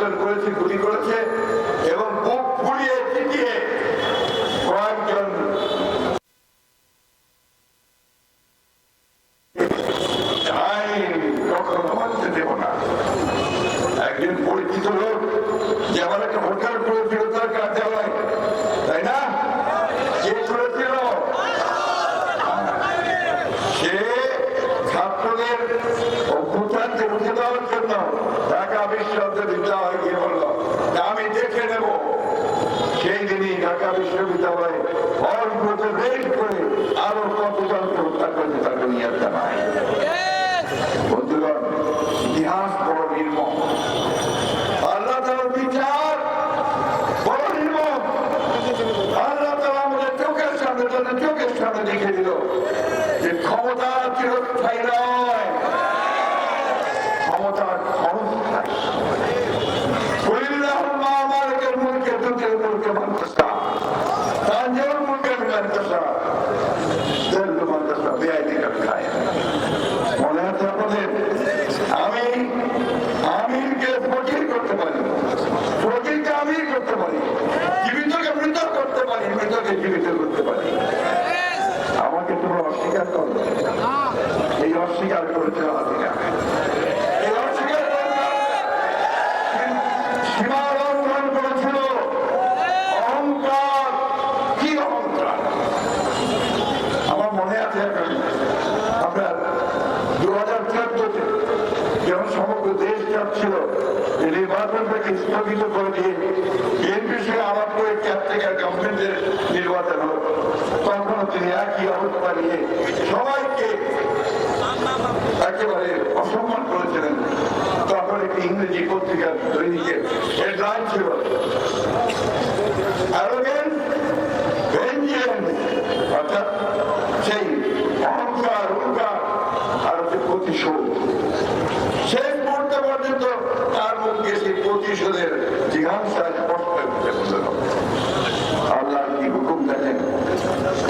নির্যাতন করেছি গুলি করেছে এবং বুক ফুলিয়ে চিটিয়ে কয়েকজন আইন কখনো মানতে দেব না একজন পরিচিত লোক যে আমার একটা হোটেল করেছিল তার কার্যালয় তাই না কে করেছিল সে ছাত্রদের অভ্যুত্থানকে রুখে দেওয়ার জন্য ঢাকা বিশ্ববিদ্যালয় গিয়ে বলল? আমি দেখে নেব। সেই দিনই ঢাকা বিশ্ববিদ্যালয়ে বিচার চোখের সামনে দেখে দিল যে ক্ষমতা চিরস্থায়ী নয়। আমি আমিরকে ফকির করতে পারি। ফকিরকে আমির করতে পারি। জীবিতকে মৃত করতে পারি, মৃতকে জীবিত করতে পারি। আমাকে তোমরা অস্বীকার করো। এই অস্বীকার করেছে হাজিরা এই অস্বীকার করেছে সীমা লঙ্ঘন করেছিল অহংকার কি অহংকার আমার মনে আছে এখন আপনার দু হাজার চোদ্দতে যখন সমগ্র দেশ যাচ্ছিল যে নির্বাচনটাকে স্থগিত করে দিয়ে বিএনপির সঙ্গে আলাপ করে ক্যাপ্টেকার গভর্নমেন্টের নির্বাচন হল। তখনও তিনি একই অবস্থা নিয়ে সবাইকে একেবারে অসম্মান করেছিলেন। তখন একটি ইংরেজি পত্রিকার দৈনিকের হেডলাইন ছিল arrogance, তার মুখে সেই প্রতিশোধের জিজ্ঞাসা স্পষ্ট হচ্ছে বন্ধুরা। আল্লাহ কি হুকুম দেখেন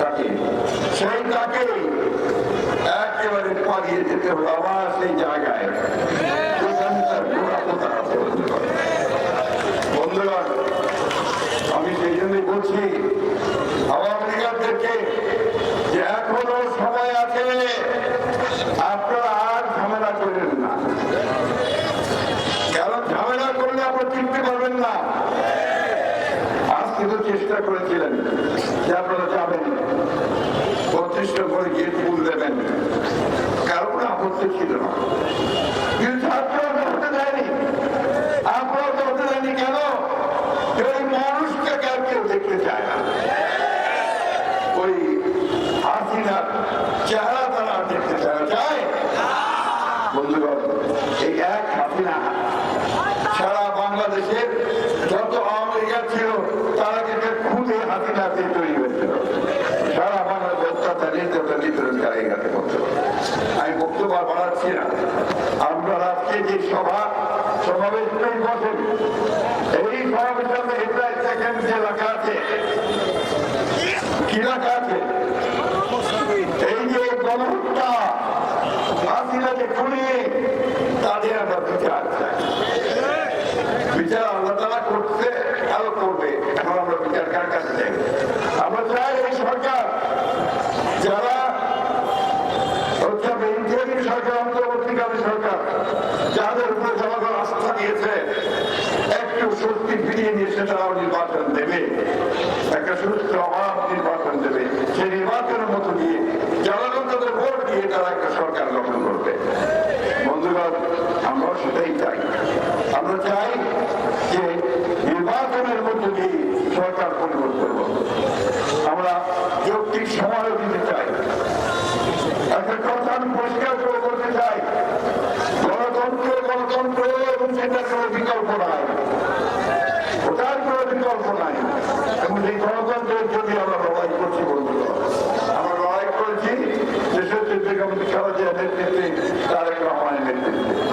তাকে, সেই তাকে একেবারে পালিয়ে যেতে হবে আবার সেই জায়গায়। বন্ধুগণ আমি সেই জন্যই বলছি আওয়ামী লীগারদেরকে যে এখনও সময় আছে আপনারা আর ঝামেলা করেন না কারণ ঝামেলা আপনারা টিকতে পারবেন না। আজকে তো চেষ্টা করেছিলেন যে আপনারা যাবেন। প্রতিষ্ঠ করে গিয়ে ফুল দেবেন। কারও কোনো আপত্তি ছিল না। কেউ দেখতে চায় না। ওই চেহারা তারা দেখতে চায় এই এক হাসিনা সারা বাংলাদেশের যত আওয়ামী লীগের ছিল, তারা কিন্তু খুদে হাসিনা দিয়ে তৈরি হয়েছিল। সারা আমি বক্তব্য বাড়াচ্ছি না। আমরা যে সভা বসেন। এই যে লেখা আছে, কি লেখা আছে? এই যে গণহত্যা, হাসিনাকে খুলিয়ে তাদের আমরা বিচার বিচার আল্লাহ তালা করছে আরও করবে। এখন আমরা বিচার কার কাছে চাই? আমরা চাই এই সরকার। যারা সরকার, অন্তর্বর্তীকালীন সরকার, যাদের উপরে জনগণ আস্থা দিয়েছে একটু স্বস্তি ফিরিয়ে নিয়ে সেটা নির্বাচন দেবে। একটা সুস্থ অভাব নির্বাচন দেবে। সেই নির্বাচনের মতো দিয়ে বিকল্প নাই। ওটার কোনো বিকল্প নাই। এবং সেই গণতন্ত্রের জন্য আমরা লড়াই করছি, বন্ধুরা। আমরা লড়াই করেছি, দেশের বেগম খালেদা নেতৃত্বে তারেক রহমানের নেতৃত্বে।